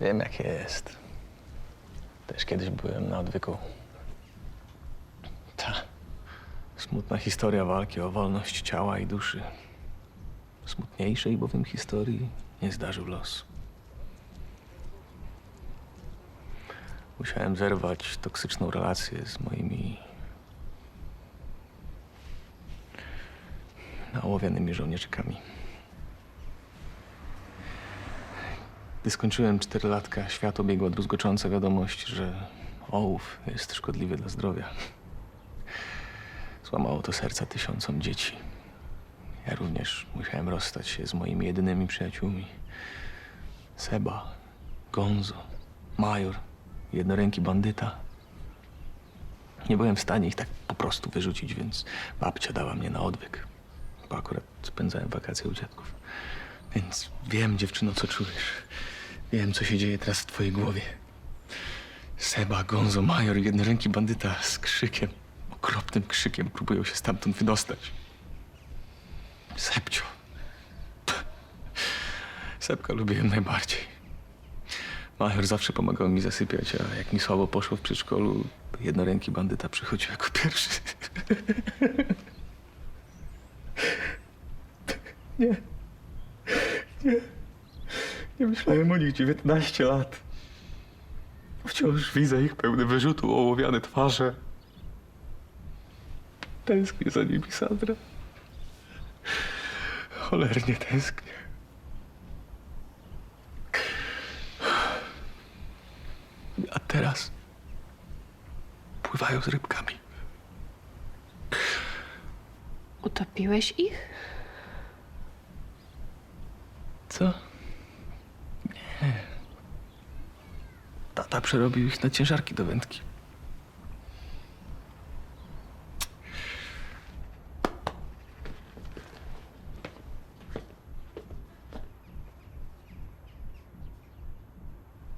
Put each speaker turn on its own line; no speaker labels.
Wiem, jak jest. Też kiedyś byłem na odwyku. Ta. Smutna historia walki o wolność ciała i duszy. Smutniejszej bowiem historii nie zdarzył los. Musiałem zerwać toksyczną relację z moimi nałowianymi żołnierzykami. Gdy skończyłem czterolatka, świat obiegła druzgocząca wiadomość, że ołów jest szkodliwy dla zdrowia. Złamało to serca tysiącom dzieci. Ja również musiałem rozstać się z moimi jedynymi przyjaciółmi. Seba, Gonzo, Major, jednoręki bandyta. Nie byłem w stanie ich tak po prostu wyrzucić, więc babcia dała mnie na odwyk. Bo akurat spędzałem wakacje u dziadków. Więc wiem, dziewczyno, co czujesz. Wiem, co się dzieje teraz w twojej głowie. Seba, Gonzo, Major, jednoręki bandyta z krzykiem, okropnym krzykiem próbują się stamtąd wydostać. Sepcio. Sepka lubiłem najbardziej. Major zawsze pomagał mi zasypiać, a jak mi słabo poszło w przedszkolu, jednoręki bandyta przychodził jako pierwszy. Nie. Nie. Nie myślałem o nich 19 lat. Wciąż widzę ich pełne wyrzutu, ołowiane twarze. Tęsknię za nimi, Sandra. Cholernie tęsknię. A teraz pływają z rybkami.
Utopiłeś ich?
Co? Nie. Tata przerobił ich na ciężarki do wędki.